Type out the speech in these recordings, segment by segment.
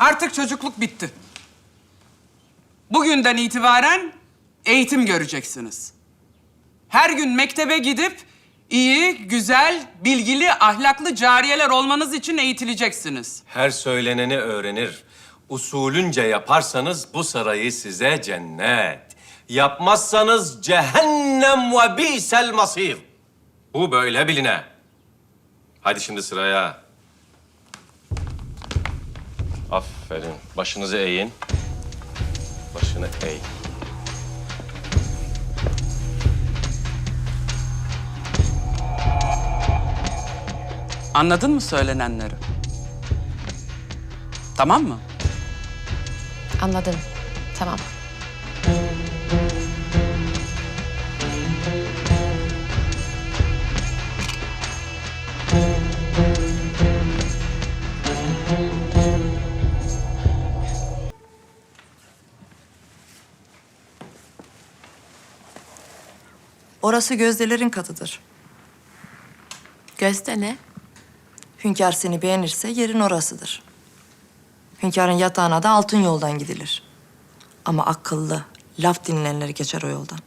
Artık çocukluk bitti. Bugünden itibaren eğitim göreceksiniz. Her gün mektebe gidip iyi, güzel, bilgili, ahlaklı cariyeler olmanız için eğitileceksiniz. Her söyleneni öğrenir. Usulünce yaparsanız bu sarayı size cennet. Yapmazsanız cehennem ve bi'sel masir. Bu böyle biline. Hadi şimdi sıraya. Aferin. Başınızı eğin. Başını eğ. Anladın mı söylenenleri? Tamam mı? Anladım. Tamam. Orası gözdelerin katıdır. Gözde ne? Hünkâr seni beğenirse yerin orasıdır. Hünkârın yatağına da altın yoldan gidilir. Ama akıllı, laf dinleyenler geçer o yoldan.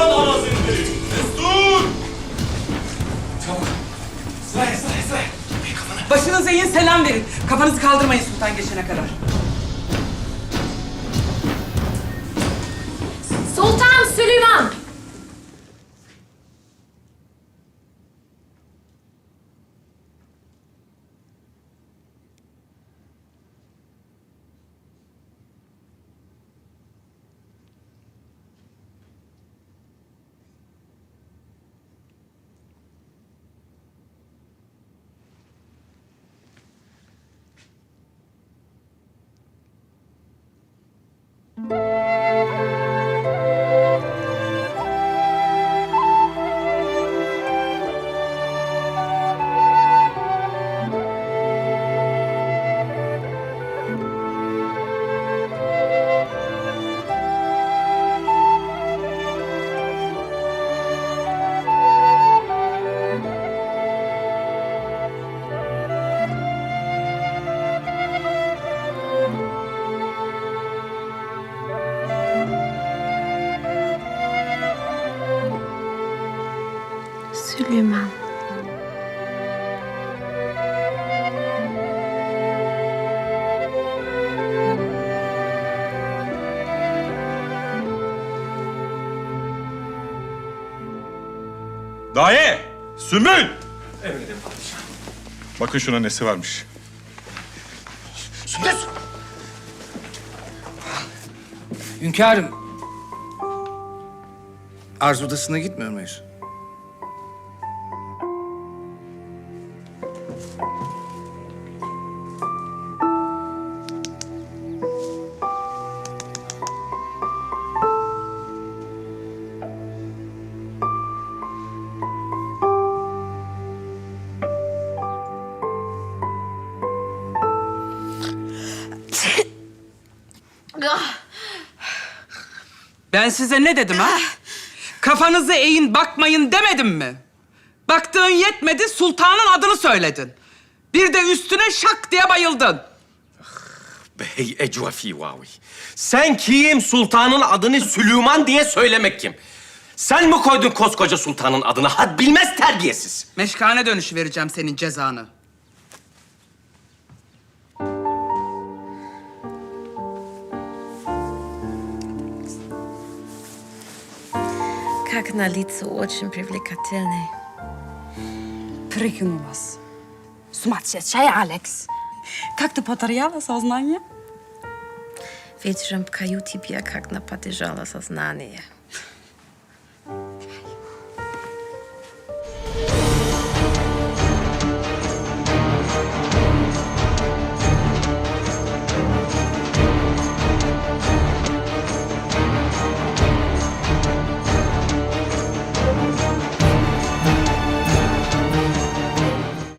Sultan Süleyman Han Hazretleri. Destur! Başınızı eğin, selam verin. Kafanızı kaldırmayın sultan geçene kadar. Süleyman. Daye! Sümbül! Bakın şuna nesi varmış. Hünkârım. Arzu odasına gitmiyor muyuz? Ben size ne dedim ha? Kafanızı eğin, bakmayın demedim mi? Baktığın yetmedi, sultanın adını söyledin. Bir de üstüne şak diye bayıldın. Bey ecvafi vavi. Sen kim sultanın adını Süleyman diye söylemek kim? Sen mi koydun koskoca sultanın adını? Had bilmez terbiyesiz. Meşkane dönüşü vereceğim senin cezanı. Как на лицо очень привлекательный. Прыгну вас. Сумасшедший Алекс. Как ты потеряла сознание? Вечером в каюте я как наподержала сознание.